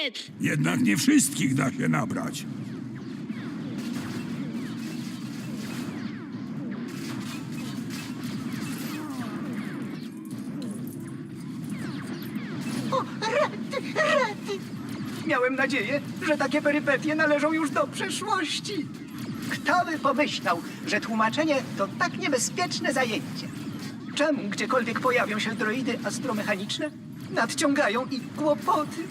uciec! Jednak nie wszystkich da się nabrać. O, rety, rety! Miałem nadzieję, że takie perypetie należą już do przeszłości. Kto by pomyślał, że tłumaczenie to tak niebezpieczne zajęcie? Czemu gdziekolwiek pojawią się droidy astromechaniczne, nadciągają ich kłopoty?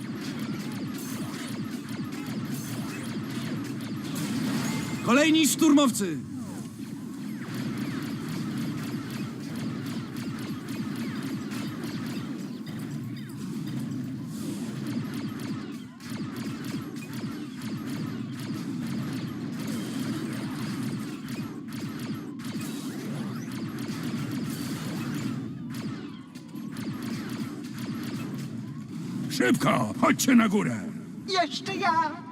Kolejni szturmowcy! Szybko, chodźcie na górę. Jeszcze ja!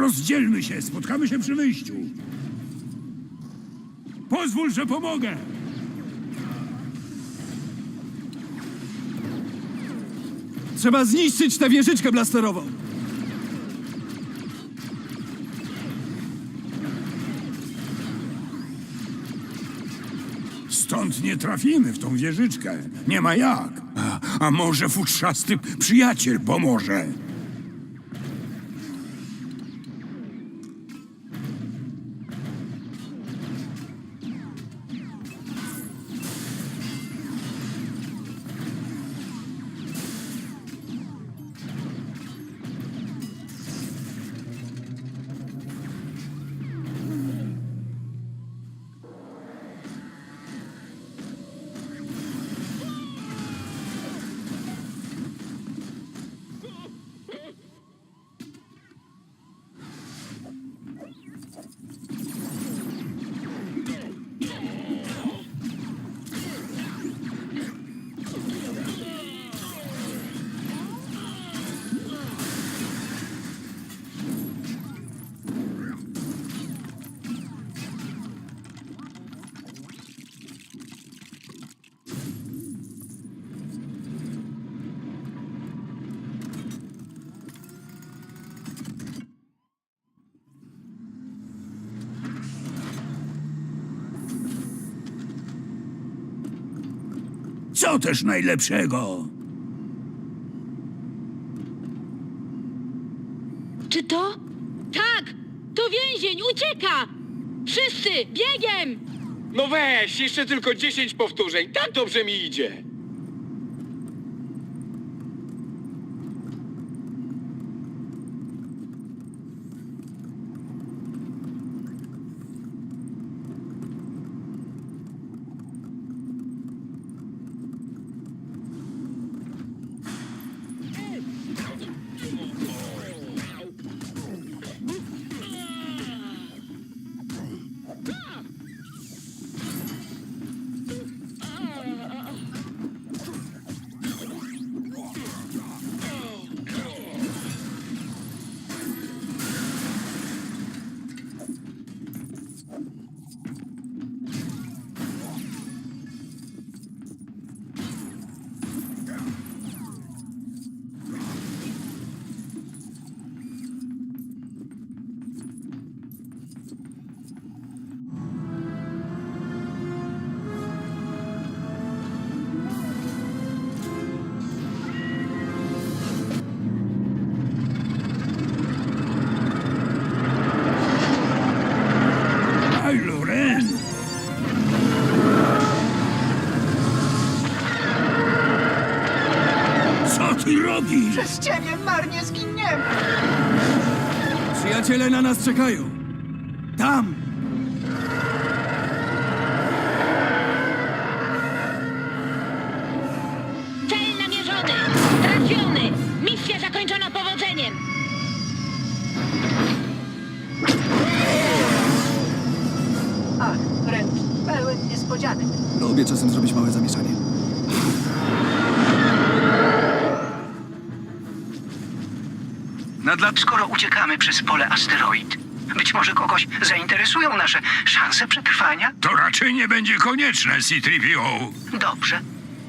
Rozdzielmy się, spotkamy się przy wyjściu. Pozwól, że pomogę. Trzeba zniszczyć tę wieżyczkę blasterową! Stąd nie trafimy w tą wieżyczkę. Nie ma jak. A, a może futrzasty przyjaciel pomoże? Co też najlepszego? Czy to? Tak! To więzień! Ucieka! Wszyscy! Biegiem! No weź, jeszcze tylko 10 powtórzeń. Tak dobrze mi idzie. Robisz? Przez ciebie marnie zginiemy! Przyjaciele na nas czekają. Tam! Cel namierzony! Trafiony! Misja zakończona powodzeniem! Ach, Ren, pełen niespodzianek. Lubię czasem zrobić małe zamieszanie. Dla... Skoro uciekamy przez pole asteroid, być może kogoś zainteresują nasze szanse przetrwania? To raczej nie będzie konieczne, C-3PO. Dobrze.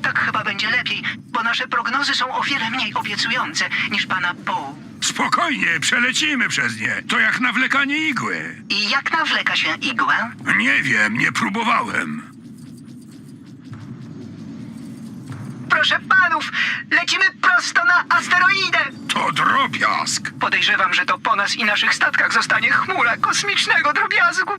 Tak chyba będzie lepiej, bo nasze prognozy są o wiele mniej obiecujące niż pana Poe. Spokojnie, przelecimy przez nie. To jak nawlekanie igły. I jak nawleka się igłę? Nie wiem, nie próbowałem. Proszę panów, lecimy prosto na asteroidę! To drobiazg. Podejrzewam, że to po nas i naszych statkach zostanie chmura kosmicznego drobiazgu.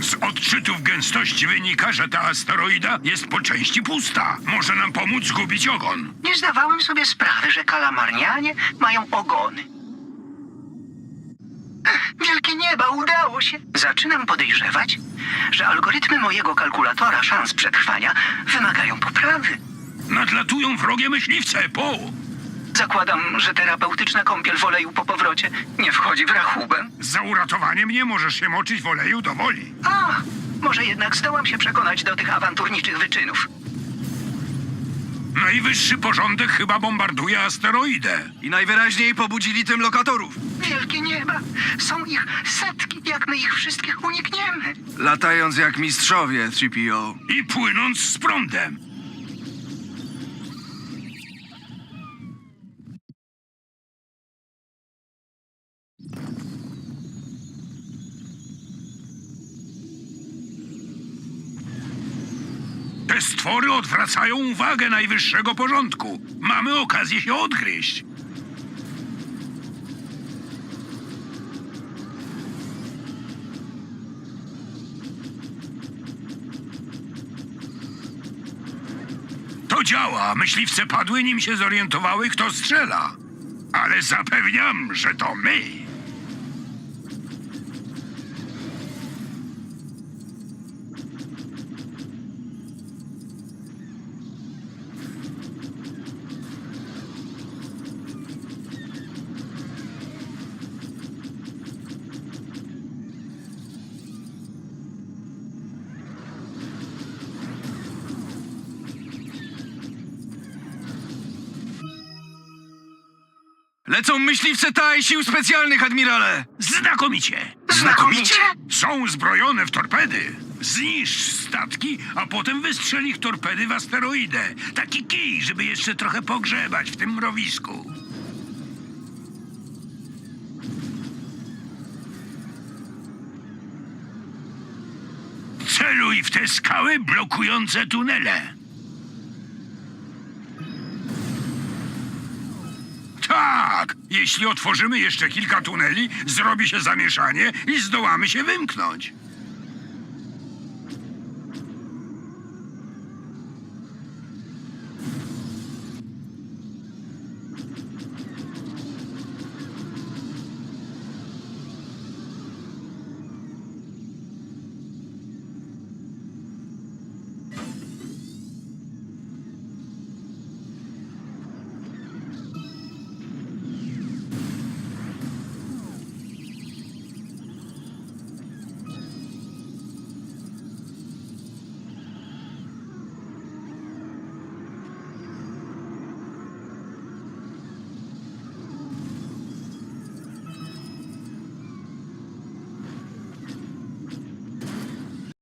Z odczytów gęstości wynika, że ta asteroida jest po części pusta. Może nam pomóc zgubić ogon. Nie zdawałem sobie sprawy, że kalamarnianie mają ogony. Wielkie nieba, udało się! Zaczynam podejrzewać, że algorytmy mojego kalkulatora szans przetrwania wymagają poprawy. Nadlatują wrogie myśliwce, po. Zakładam, że terapeutyczna kąpiel w oleju po powrocie nie wchodzi w rachubę. Za uratowanie mnie możesz się moczyć w oleju do woli. A, może jednak zdołam się przekonać do tych awanturniczych wyczynów. Najwyższy porządek chyba bombarduje asteroidę. I najwyraźniej pobudzili tym lokatorów. Wielkie nieba, są ich setki, jak my ich wszystkich unikniemy. Latając jak mistrzowie, 3PO. I płynąc z prądem. Te stwory odwracają uwagę najwyższego porządku. Mamy okazję się odgryźć. Działa. Myśliwce padły, nim się zorientowały, kto strzela. Ale zapewniam, że to my. Lecą myśliwce TAI Sił Specjalnych, admirale! Znakomicie. Znakomicie? Są uzbrojone w torpedy. Zniszcz statki, a potem wystrzel ich torpedy w asteroidę. Taki kij, żeby jeszcze trochę pogrzebać w tym mrowisku. Celuj w te skały blokujące tunele. Jeśli otworzymy jeszcze kilka tuneli, zrobi się zamieszanie i zdołamy się wymknąć.